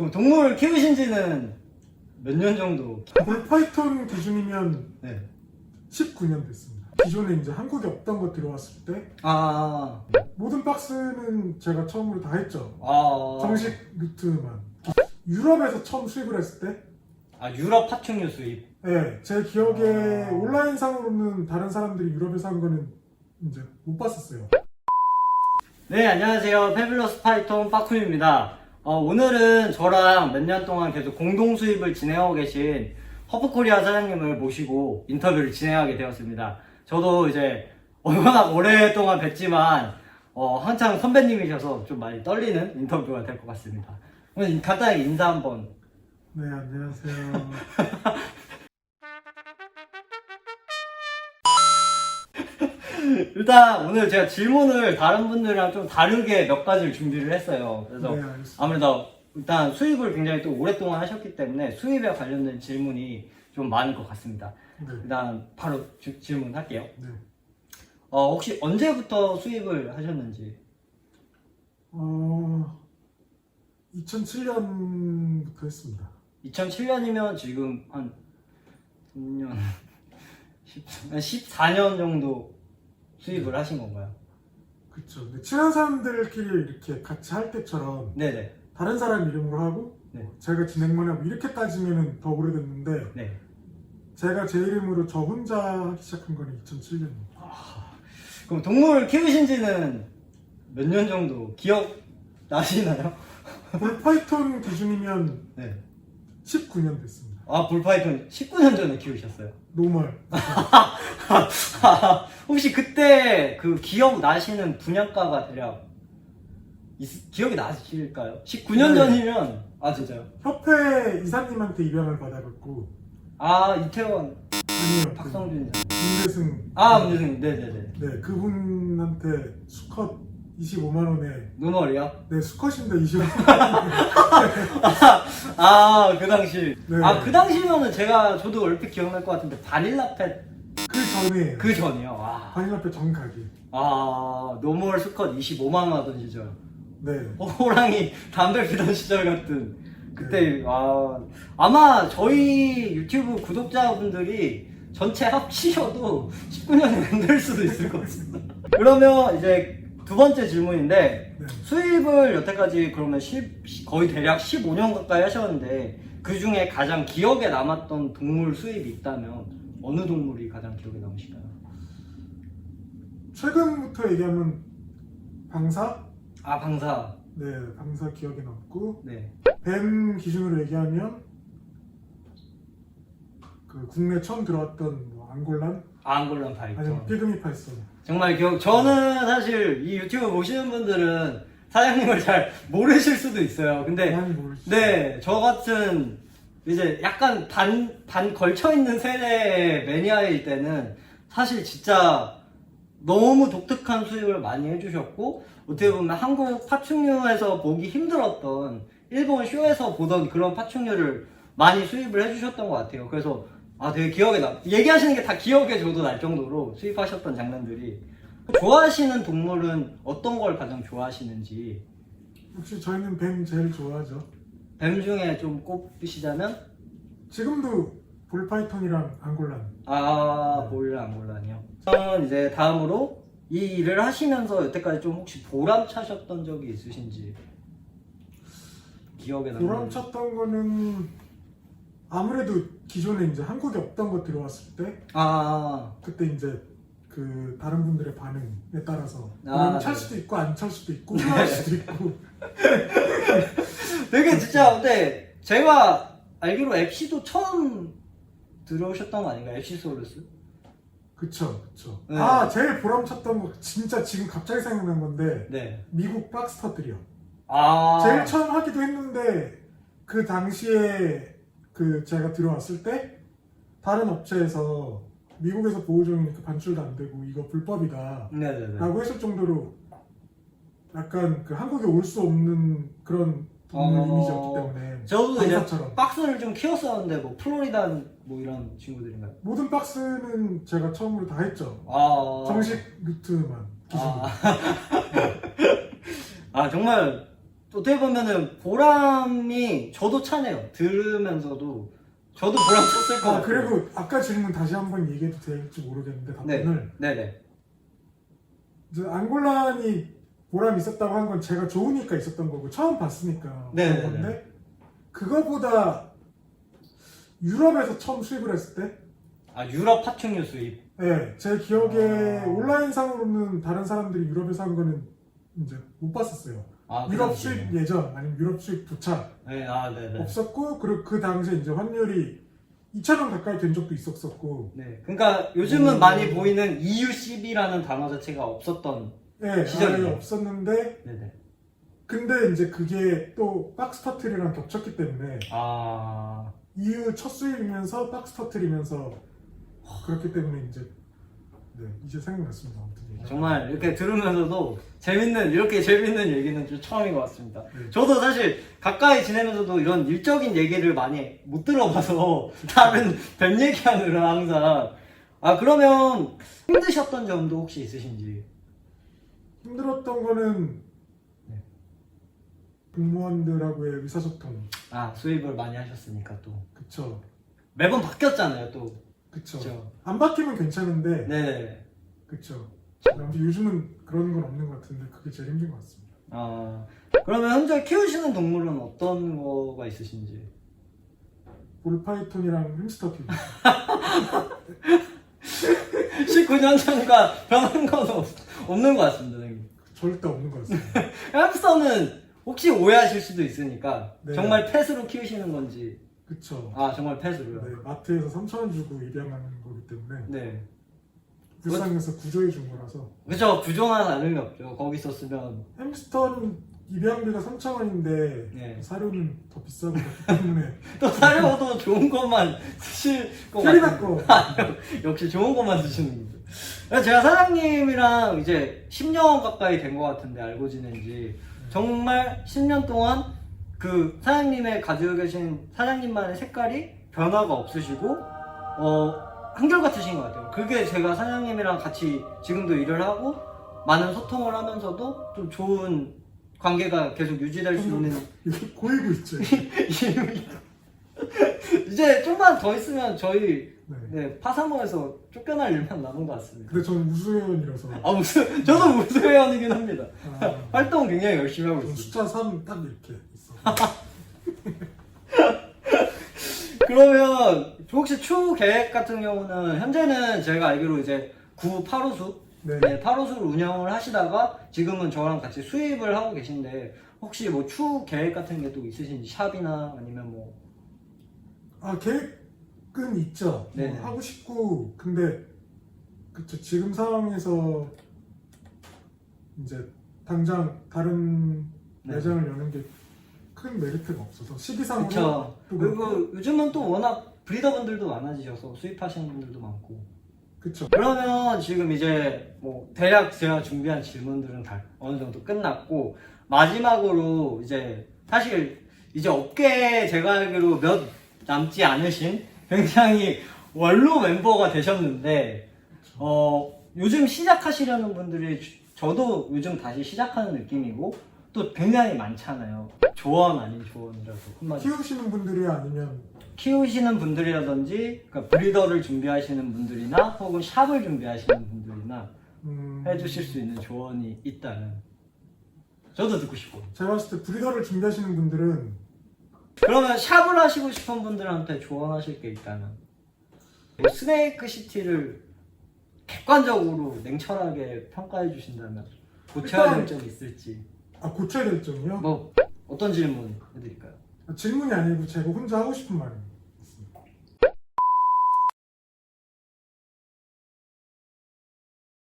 그럼 동물 키우신 지는 몇 년 정도? 볼파이톤 기준이면 네. 19년 됐습니다. 기존에 이제 한국에 없던 거 들어왔을 때 아, 모든 박스는 제가 처음으로 다 했죠. 아. 정식 루트만. 유럽에서 처음 수입을 했을 때, 아, 유럽 파충류 수입. 네, 제 기억에 아. 온라인상으로는 다른 사람들이 유럽에서 한 거는 이제 못 봤었어요. 네, 안녕하세요. 페빌러스 파이톤 빠쿰입니다. 어, 오늘은 저랑 몇 년 동안 계속 공동 수입을 진행하고 계신 허브코리아 사장님을 모시고 인터뷰를 진행하게 되었습니다. 저도 이제 워낙 오랫동안 뵀지만 어, 한창 선배님이셔서 좀 많이 떨리는 인터뷰가 될 것 같습니다. 오늘 간단하게 인사 한번. 네, 안녕하세요. 일단 오늘 제가 질문을 다른 분들이랑 좀 다르게 몇 가지를 준비를 했어요. 그래서 네, 알겠습니다. 아무래도 일단 수입을 굉장히 또 오랫동안 하셨기 때문에 수입에 관련된 질문이 좀 많을 것 같습니다. 네, 일단 바로 주- 질문할게요. 네. 어, 혹시 언제부터 수입을 하셨는지? 어, 2007년부터 했습니다. 2007년이면 지금 한 3년, 14년 정도 수입을 하신 건가요? 그쵸. 근데 친한 사람들끼리 이렇게 같이 할 때처럼 네네. 다른 사람 이름으로 하고 네. 제가 진행만 하고 이렇게 따지면은 더 오래됐는데 네. 제가 제 이름으로 저 혼자 하기 시작한 거는 2007년입니다. 그럼 동물 키우신 지는 몇 년 정도 기억 나시나요? 볼파이톤 기준이면 네. 19년 됐습니다. 아, 볼파이톤 19년 전에 키우셨어요? 노멀. 혹시 그때 그 기억 나시는 분양가가 대략 있- 기억이 나실까요? 19년 네. 전이면 아 진짜요? 협회 이사님한테 입양을 받아갖고 아 이태원 아니요. 박성준 그 문대승. 아 문재승 네네네 네, 그분한테 수컷 25만 원에 노멀이요? 네 수컷인데 25만 원. 아그 당시 네. 아 그 당시면은 제가 저도 얼핏 기억날 것 같은데 바닐라펫 그 전에 그 전이요 와. 바닐라페 정가게. 아 노멀 수컷 25만 원 하던 시절 네. 호랑이 담배 피던 시절 같은 그때 아 아마 저희 유튜브 구독자분들이 전체 합치셔도 19년이 안될 수도 있을 것 같습니다. 그러면 이제 두 번째 질문인데 네. 수입을 여태까지 그러면 10 거의 대략 15년 가까이 하셨는데 그 중에 가장 기억에 남았던 동물 수입이 있다면 어느 동물이 가장 기억에 남으실까요? 최근부터 얘기하면 방사? 아 방사 네, 방사 기억에 남고 네 뱀 기준으로 얘기하면 그 국내 처음 들어왔던 뭐 앙골란 앙골란 파이터 아니면 피그미 팔선. 정말 기억 저는 사실 이 유튜브 보시는 분들은 사장님을 잘 모르실 수도 있어요. 근데 많이 모르시죠? 네, 저 같은 이제 약간 반, 반 걸쳐있는 세대 매니아일 때는 사실 진짜 너무 독특한 수입을 많이 해주셨고, 어떻게 보면 한국 파충류에서 보기 힘들었던 일본 쇼에서 보던 그런 파충류를 많이 수입을 해주셨던 것 같아요. 그래서 아, 되게 기억에 남, 얘기하시는 게 다 기억에 저도 날 정도로 수입하셨던 장면들이. 좋아하시는 동물은 어떤 걸 가장 좋아하시는지, 역시 저희는 뱀 제일 좋아하죠. 뱀 중에 좀 꼽으시자면 지금도 볼파이톤이랑 앙골란. 아 보일라 앙골란이요. 저는 이제 다음으로 이 일을 하시면서 여태까지 좀 혹시 보람 차셨던 적이 있으신지 기억에 남는 보람찼던 거는 아무래도 기존에 이제 한국에 없던 거 들어왔을 때 아 그때 이제 그 다른 분들의 반응에 따라서 아, 보람이 찰 네. 수도 있고 안 찰 수도 있고 후회할 수도 있고 되게 진짜 근데 제가 알기로 앱시도 처음 들어오셨던 거 아닌가요? 앱시 소르스? 그쵸 그쵸 네. 아 제일 보람찼던 거 진짜 지금 갑자기 생각난 건데 네. 미국 박스터들이요 아 제일 처음 하기도 했는데 그 당시에 그 제가 들어왔을 때 다른 업체에서 미국에서 보호종이니까 반출도 안 되고 이거 불법이다 네네네. 라고 했을 정도로 약간 그 한국에 올 수 없는 그런 어. 이미지였기 때문에 저도 이제 방사처럼 박스를 좀 키웠었는데 뭐 플로리다 뭐 이런 친구들인가요? 모든 박스는 제가 처음으로 다 했죠 아 정식 루트만 기준으로 아, 아 정말 어떻게 보면은 보람이 저도 차네요. 들으면서도 저도 보람 찼을 것 아 같아요. 그리고 아까 질문 다시 한번 얘기해도 될지 모르겠는데 답변을 네, 네, 이제 안골란이 보람 있었다고 한 건 제가 좋으니까 있었던 거고 처음 봤으니까 네, 그런 건데 그거보다 유럽에서 처음 수입을 했을 때 아 유럽 파충류 수입. 네, 제 기억에 아. 온라인상으로는 다른 사람들이 유럽에서 한 거는 이제 못 봤었어요. 아, 그 유럽 당시에. 수입 예전 아니면 유럽 수입 도착 네, 아, 네, 네. 없었고 그리고 그 당시에 이제 환율이 2천 원 가까이 된 적도 있었었고 네. 그러니까 요즘은 음. 많이 보이는 EUCB라는 단어 자체가 없었던. 네, 시절이요. 아예 없었는데 네, 네. 근데 이제 그게 또 박스 터트리랑 겹쳤기 때문에 아, EU 첫 수입이면서 박스 터트리면서 그렇기 때문에 이제 네 이제 생각났습니다. 아무튼. 정말 이렇게 들으면서도 재밌는 이렇게 재밌는 얘기는 좀 처음인 것 같습니다. 네. 저도 사실 가까이 지내면서도 이런 일적인 얘기를 많이 못 들어봐서 다른 뱀 얘기하느라 항상 아 그러면 힘드셨던 점도 혹시 있으신지 힘들었던 거는 네. 공무원들하고의 의사소통 아 수입을 많이 하셨으니까 또 그쵸 매번 바뀌었잖아요 또 그쵸. 그쵸. 안 바뀌면 괜찮은데. 네네 그쵸. 아무튼 요즘은 그런 건 없는 것 같은데 그게 제일 힘든 것 같습니다. 아 그러면 현재 키우시는 동물은 어떤 거가 있으신지? 볼파이톤이랑 햄스터 키우 19년 전과 변한 건 없, 없는 것 같습니다 선생님. 절대 없는 것 같습니다. 햄스터는 혹시 오해하실 수도 있으니까 네. 정말 펫으로 키우시는 건지 그쵸. 아 정말 펫으로요? 네, 마트에서 3천 원 주고 입양하는 거기 때문에 네. 불쌍해서 구조해 준 거라서. 그죠 구조나 다름이 없죠. 거기 있었으면. 햄스터는 입양비가 3천 원인데 네. 사료는 더 비싸고 그렇기 때문에. 또 사려도 좋은 것만 쓰실 것 캐리백 같아요 거 역시 좋은 것만 쓰시는 거죠 그래서 제가 사장님이랑 이제 10년 가까이 된 것 같은데 알고 지낸 지 정말 10년 동안 그 사장님의 가지고 계신 사장님만의 색깔이 변화가 없으시고 어 한결같으신 것 같아요. 그게 제가 사장님이랑 같이 지금도 일을 하고 많은 소통을 하면서도 좀 좋은 관계가 계속 유지될 수 있는 이렇게 고이고 있죠. 이제 좀만 더 있으면 저희 네. 네, 파사모에서 쫓겨날 일만 남은 것 같습니다. 근데 저는 우수회원이라서 아 무슨 저도 무슨 회원이긴 합니다. 아, 활동 굉장히 열심히 하고 전 있습니다. 숫자 3 딱 이렇게 있어. 그러면 혹시 추후 계획 같은 경우는 현재는 제가 알기로 이제 구 8호수 네. 네, 8호수를 운영을 하시다가 지금은 저랑 같이 수입을 하고 계신데 혹시 뭐 추후 계획 같은 게 또 있으신지 샵이나 아니면 뭐 아 계획 은 있죠. 뭐 네네. 하고 싶고 근데 그쵸 지금 상황에서 이제 당장 다른 네. 매장을 여는 게 큰 메리트가 없어서 시기상으로 그쵸 또 그리고 요즘은 또 워낙 브리더분들도 많아지셔서 수입하시는 분들도 많고 그쵸 그러면 지금 이제 뭐 대략 제가 준비한 질문들은 다 어느 정도 끝났고 마지막으로 이제 사실 이제 업계에 제가 알기로 몇 남지 않으신 굉장히 원로 멤버가 되셨는데 어 요즘 시작하시려는 분들이 주- 저도 요즘 다시 시작하는 느낌이고 또 굉장히 많잖아요. 조언 아닌 조언이라도 한마디. 키우시는 분들이 아니면 키우시는 분들이라든지 그러니까 브리더를 준비하시는 분들이나 혹은 샵을 준비하시는 분들이나 음, 해주실 수 있는 조언이 있다면 저도 듣고 싶고 제가 봤을 때 브리더를 준비하시는 분들은 그러면 샵을 하시고 싶은 분들한테 조언하실 게 있다면 뭐 스네이크 시티를 객관적으로 냉철하게 평가해 주신다면 고쳐야 될 점이 있을지 아 고쳐야 될 점이요? 뭐 어떤 질문 해드릴까요? 아, 질문이 아니고 제가 혼자 하고 싶은 말입니다.